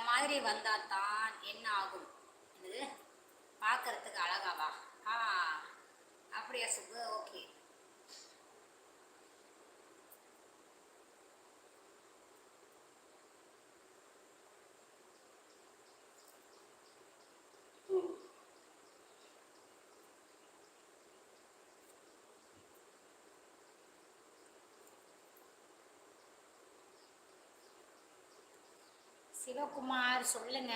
மாதிரி வந்தால் தான் என்ன ஆகும்? என்னது? பார்க்கறதுக்கு அழகாவா? ஆ அப்படியா சுப்பு? ஓகே. சிவகுமார் சொல்லுங்க.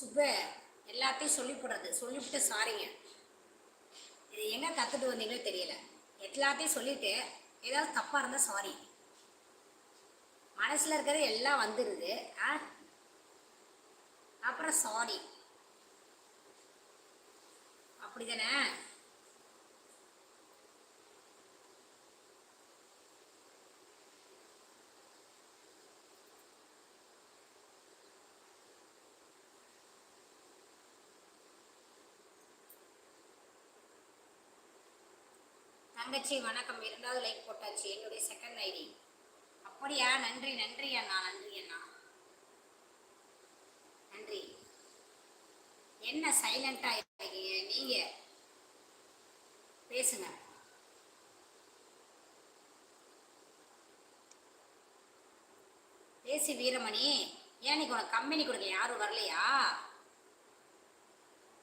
சுப எல்லாத்தையும் சொல்லிவிடுறது சொல்லிவிட்டு சாரிங்க. இது எங்கே கற்றுட்டு வந்தீங்களோ தெரியல. எல்லாத்தையும் சொல்லிட்டு ஏதாவது தப்பாக இருந்தால் சாரி மனசில் இருக்கிறது எல்லாம் வந்துடுது ஆ? அப்புறம் சாரி அப்படி தானே தங்கச்சி வணக்கம். இரண்டாவது லைக் போட்டாச்சு. என்னுடைய செகண்ட் ஐடி அப்படியா? நன்றி நன்றி அண்ணா. நன்றி அண்ணா. நன்றி. என்ன சைலண்டா இருக்கீங்க? நீங்க பேசுங்க. பேசி வீரமணி. ஏன் நீ உனக்கு கம்பெனி கொடுக்க யாரும் வரலையா?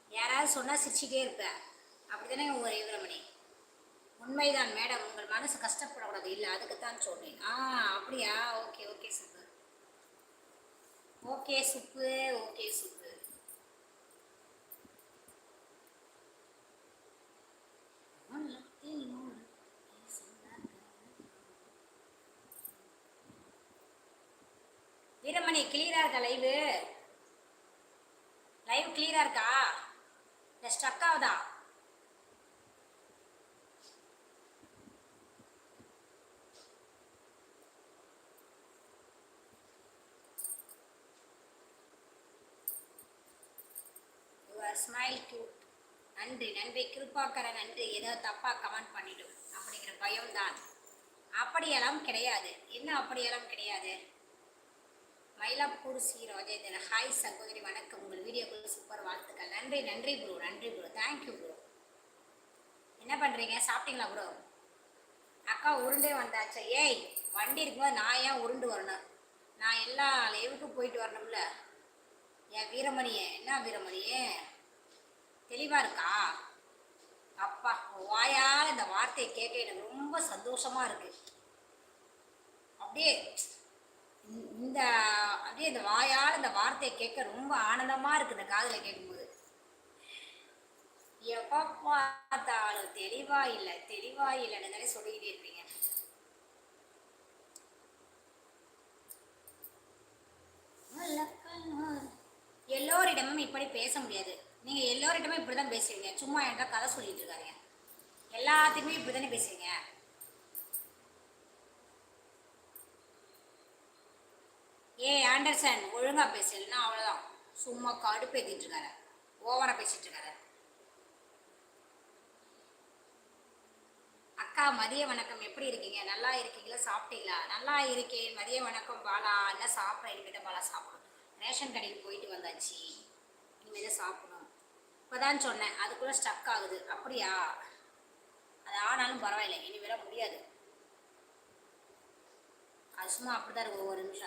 யாராவது சொன்னால் சிரிச்சுட்டே இருப்ப. அப்படிதானே ஒரு வீரமணி? உண்மைதான் மேடம். உங்கள் மனசு கஷ்டப்படக்கூடாது. இல்லை அதுக்குத்தான் சொன்னேன். ஆ அப்படியா? Okay okay Subbu okay Subbu okay Subbu Veeramani கிளியரா இருக்கா லைவு லைவ் கிளியரா இருக்கா? இல்லை ஸ்ட்ரக் ஆகுதா? யுவர் ஸ்மைல் கியூட் நன்றி நன்றி கிருப்பாக்கர நன்றி ஏதோ தப்பாக கமெண்ட் பண்ணிடும் அப்படிங்கிற பயம்தான். அப்படியெல்லாம் கிடையாது. என்ன அப்படியெல்லாம் கிடையாது? மயிலாப்பூர் சி. ராஜேந்திரன். ஹாய் சகோதரி வணக்கம். உங்கள் வீடியோக்குள்ள சூப்பர் வாழ்த்துக்கள். நன்றி நன்றி ப்ரோ நன்றி ப்ரோ தேங்க்யூ ப்ரோ என்ன பண்ணுறீங்க சாப்பிட்டீங்களா ப்ரோ அக்கா உருண்டே வந்தாச்சு. ஏய் வண்டி இருக்கும்போது நான் ஏன் உருண்டு வரணும்? நான் எல்லா லைவுக்கும் போயிட்டு வரணும்ல. என் வீரமணியே என்ன வீரமணியே? தெளிவாக இருக்கா? அப்பா வாயால் இந்த வார்த்தையை கேட்க எனக்கு ரொம்ப சந்தோஷமாக இருக்கு. அப்படியே இந்த- அப்படியே இந்த வாயால் இந்த வார்த்தையை கேட்க ரொம்ப ஆனந்தமாக இருக்கு இந்த காதில் கேட்கும்போது. எப்போ பார்த்தாலும் தெளிவா இல்லை தெளிவா இல்லைன்னு தானே சொல்லிக்கிட்டே இருப்பீங்க. எல்லோரிடமும் இப்படி பேச முடியாது. நீங்க எல்லோரிடமும் இப்படிதான் பேசுவீங்க சும்மா என்கிட்ட கதை சொல்லிட்டு இருக்காங்க எல்லாத்துக்குமே இப்படிதானே பேசுவீங்க ஏ ஆண்டர்சன் ஒழுங்கா பேசலன்னா அவ்வளவுதான். சும்மா கடுப்பேத்திட்டு இருக்காரு ஓவரா பேசிட்டு இருக்காரு அக்கா மதிய வணக்கம். எப்படி இருக்கீங்க? நல்லா இருக்கீங்களா? சாப்பிட்டீங்களா? நல்லா இருக்கேன். மதிய வணக்கம் பாலா. என்ன சாப்பிட்றேன்? இனிமேல் பாலா சாப்பிடும் ரேஷன் கடைக்கு போயிட்டு வந்தாச்சு. இனிமேல் தான் இப்போ தான் சொன்னேன் அதுக்குள்ளே ஸ்டக் ஆகுது. அப்படியா? அது ஆனாலும் பரவாயில்லை இனிமேல் முடியாது. அது சும்மா அப்படி தான் இருக்கும் ஒவ்வொரு நிமிஷம்.